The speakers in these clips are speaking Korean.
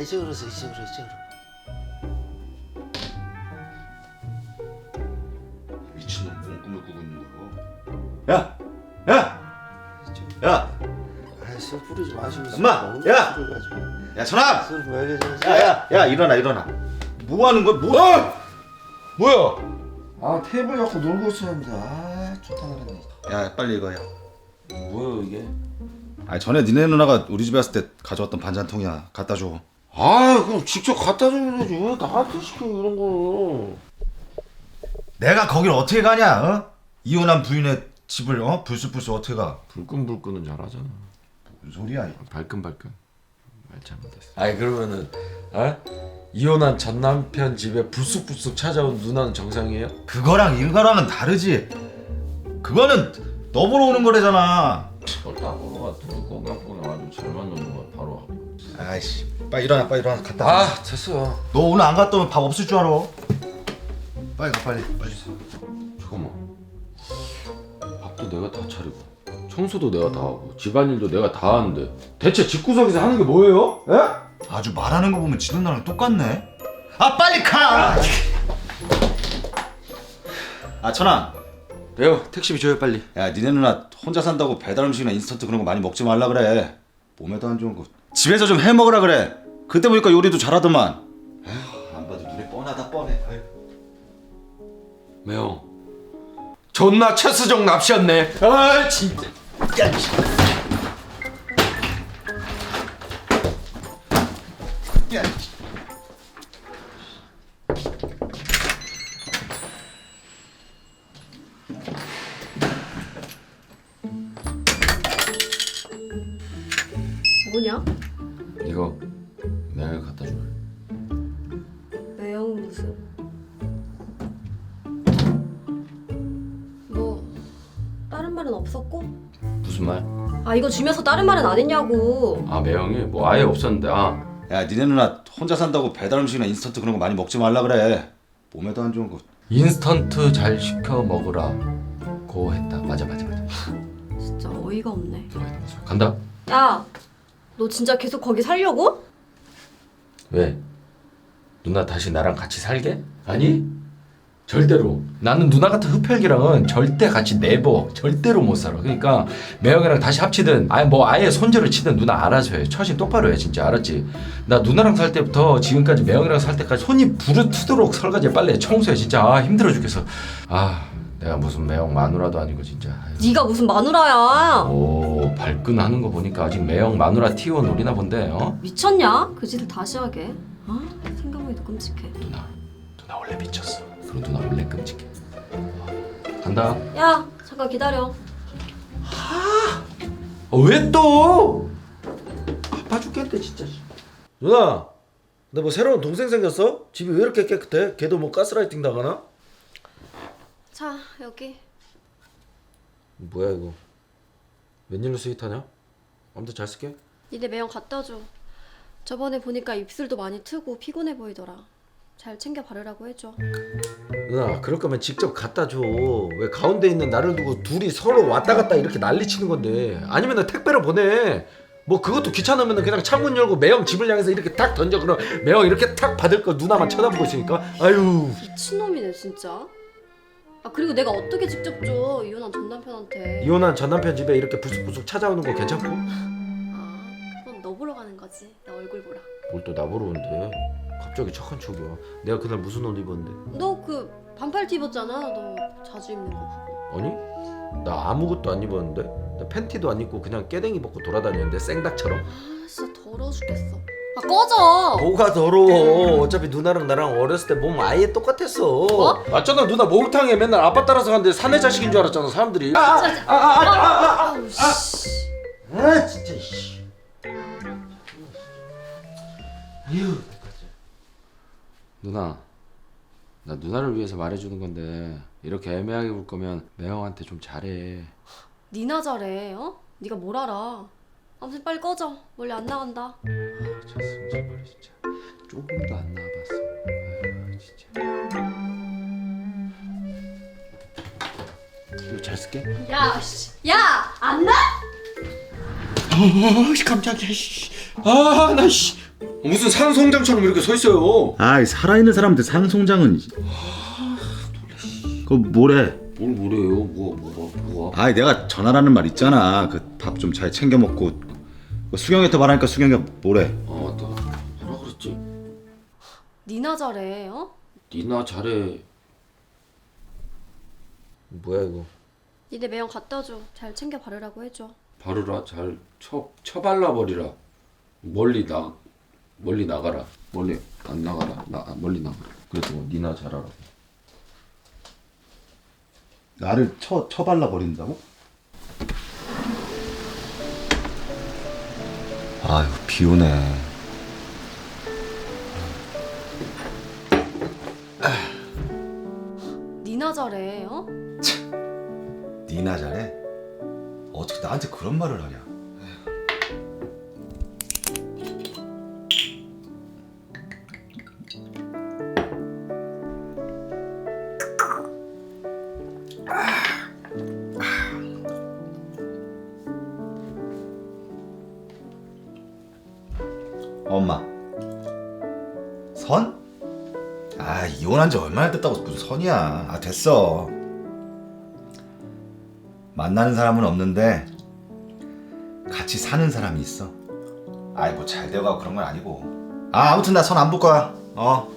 이쪽으로 서 이쪽으로 이쪽으로 미친놈 뭔 꿈을 꾸고 있는 거야? 야! 야! 야! 아술 뿌리지 마시고 엄마! 야! 야 천아! 술 먹여줘야지 야, 야, 야, 일어나, 일어나. 뭐 하는 거야? 뭐? 어! 뭐야? 아 테이블 갖고 놀고 있었는데 아 좋다 그랬네 야, 빨리 이거 야. 뭐야 이게 아, 전에 니네 누나가 우리 집에 왔을 때 가져왔던 반찬통이야. 갖다 줘. 아 그럼 직접 갖다 줘야지 왜 나한테 시켜 이런 거 내가 거길 어떻게 가냐? 어? 이혼한 부인의 집을 어? 불쑥불쑥 어떻게 가? 불끈불끈은 잘하잖아. 뭔 소리야? 발끈발끈. 말 잘못했어. 아니 그러면은 어? 이혼한 전 남편 집에 불쑥불쑥 찾아온 누나는 정상이에요? 그거랑 이거랑은 다르지. 그거는 너 보러 오는 거래잖아. 딱 보러 갔더니 꽁냥꽁냥 아주 잘 맞는 거야 바로 하고. 아이씨, 빨리 일어나, 빨리 일어나. 갔다. 와. 아 됐어 너 오늘 안 갔다 오면 밥 없을 줄 알아. 빨리 가, 빨리. 빨리 주세요. 잠깐만. 밥도 내가 다 차리고 청소도 내가 다 하고 집안일도 내가 다 하는데 대체 집구석에서 하는 게 뭐예요? 에? 아주 말하는 거 보면 지 누나랑 똑같네. 아 빨리 가. 아 천아. 배우 택시비 줘요 빨리 야 니네 누나 혼자 산다고 배달 음식이나 인스턴트 그런 거 많이 먹지 말라 그래. 몸에도 안 좋은 거. 집에서 좀 해 먹으라 그래. 그때 보니까 요리도 잘하더만. 에휴, 안 봐도 눈에 뻔하다 뻔해. 매형 존나 최수정 납시였네 아 진짜 야, 뭐냐? 내가 갖다 줘. 매형 무슨 뭐 다른 말은 없었고? 무슨 말? 아 이거 주면서 다른 말은 안 했냐고 아 매형이 뭐 아예 없었는데 아 야 니네 누나 혼자 산다고 배달 음식이나 인스턴트 그런 거 많이 먹지 말라 그래. 몸에도 안 좋은 거. 인스턴트 잘 시켜 먹으라 고 했다 맞아 맞아 맞아 진짜 어이가 없네 간다. 야 너 진짜 계속 거기 살려고? 왜? 누나 다시 나랑 같이 살게? 아니 절대로. 나는 누나 같은 흡혈귀랑은 절대 같이 내버 절대로 못 살아. 그러니까 매형이랑 다시 합치든 아예 뭐 아예 손절을 치든 누나 알아서 해. 처신 똑바로 해 진짜. 알았지? 나 누나랑 살 때부터 지금까지 매형이랑 살 때까지 손이 부르트도록 설거지 빨래 청소해 진짜. 아 힘들어 죽겠어. 아 내가 무슨 매형 마누라도 아니고 진짜 아유. 네가 무슨 마누라야 오 발끈하는 거 보니까 아직 매형 마누라 티오 노리나 본데 어? 미쳤냐? 그 짓을 다시 하게 아 생각만 해도 끔찍해 누나 누나 원래 미쳤어 그리고 누나 원래 끔찍해 간다 야 잠깐 기다려 어, 왜 또? 아파 죽겠대 진짜 누나 너 뭐 새로운 동생 생겼어? 집이 왜 이렇게 깨끗해? 걔도 뭐 가스라이팅 당하나? 자 여기. 뭐야 이거? 웬일로 스윗하냐? 아무튼 잘 쓸게. 니네 매형 갖다 줘. 저번에 보니까 입술도 많이 트고 피곤해 보이더라. 잘 챙겨 바르라고 해줘. 누나 그럴 거면 직접 갖다 줘 왜 가운데 있는 나를 두고 둘이 서로 왔다 갔다 이렇게 난리치는 건데? 아니면 택배로 보내. 뭐 그것도 귀찮으면 그냥 창문 열고 매형 집을 향해서 이렇게 탁 던져. 그럼 매형 이렇게 탁 받을 거 누나만 쳐다보고 있으니까. 아유. 미친놈이네 진짜 아 그리고 내가 어떻게 직접 줘 이혼한 전 남편한테? 이혼한 전 남편 집에 이렇게 부숙부숙 찾아오는 거 괜찮고? 아 그건 너 보러 가는 거지. 내 얼굴 보라. 뭘 또 나보러 온대? 갑자기 착한 척이야. 내가 그날 무슨 옷 입었는데? 너 그 반팔 티 입었잖아. 너 자주 입는 거. 아니? 나 아무것도 안 입었는데? 나 팬티도 안 입고 그냥 깨댕이 벗고 돌아다녔는데 생닭처럼? 아 진짜 더러워 죽겠어 아 꺼져 뭐가 더러워 어차피 누나랑 나랑 어렸을 때 몸 아예 똑같았어 뭐? 맞잖아 누나 목욕탕에 맨날 아빠 따라서 가는데 사내 자식인 줄 알았잖아 사람들이 아, 아우 씨 아 진짜 씨. 누나 나 누나를 위해서 말해주는 건데 이렇게 애매하게 굴 거면 매형한테 좀 잘해. 니나 잘해 어? 네가 뭘 알아 아무튼 빨리 꺼져 원래 안 나간다 아, 저 승질머리 진짜 조금도 안 나와봤어. 아유 진짜. 이거 잘 쓸게. 야, 씨. 야, 안 나? 아 깜짝이야 씨. 아 나 씨 무슨 산송장처럼 이렇게 서 있어요. 아이 살아있는 사람한테 산송장은 그거 뭐래 뭘 뭐래요? 뭐가 뭐가 뭐가? 아이 내가 전화라는 말 있잖아 그 밥 좀 잘 챙겨 먹고 그 수경이한테 말하니까 수경이가 뭐래 아 맞다. 뭐라 그랬지? 니나 잘해 어? 니나 잘해. 뭐야 이거? 니네 매형 갖다 줘. 잘 챙겨 바르라고 해줘. 바르라 잘 쳐 쳐발라 버리라. 멀리 나 멀리 나가라. 멀리 안 나가라. 나 아, 멀리 나가라. 그래서 뭐 니나 잘하라고. 나를 쳐 쳐발라 버린다고? 아유 비 오네 니나 잘해 어? 니나 잘해 어떻게 나한테 그런 말을 하냐 아 이혼한 지 얼마나 됐다고 무슨 선이야. 아 됐어. 만나는 사람은 없는데 같이 사는 사람이 있어. 아이 뭐 잘 되고 그런 건 아니고. 아 아무튼 나 선 안 볼 거야. 어.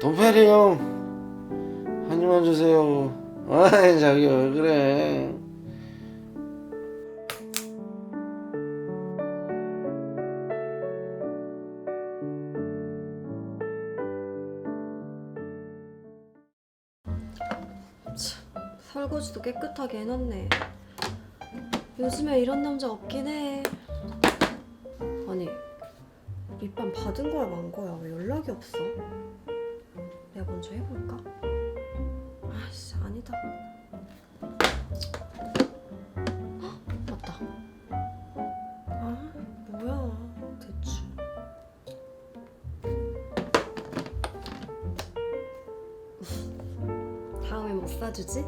돈페리 형. 한 입만 주세요 아이 자기 왜 그래 설거지도 깨끗하게 해놨네. 요즘에 이런 남자 없긴 해. 아니, 밑반 받은 거야 만 거야? 왜 연락이 없어? 내가 먼저 해볼까? 진짜. 헉, 맞다. 아, 뭐야. 대충. 다음에 뭐 못 사주지?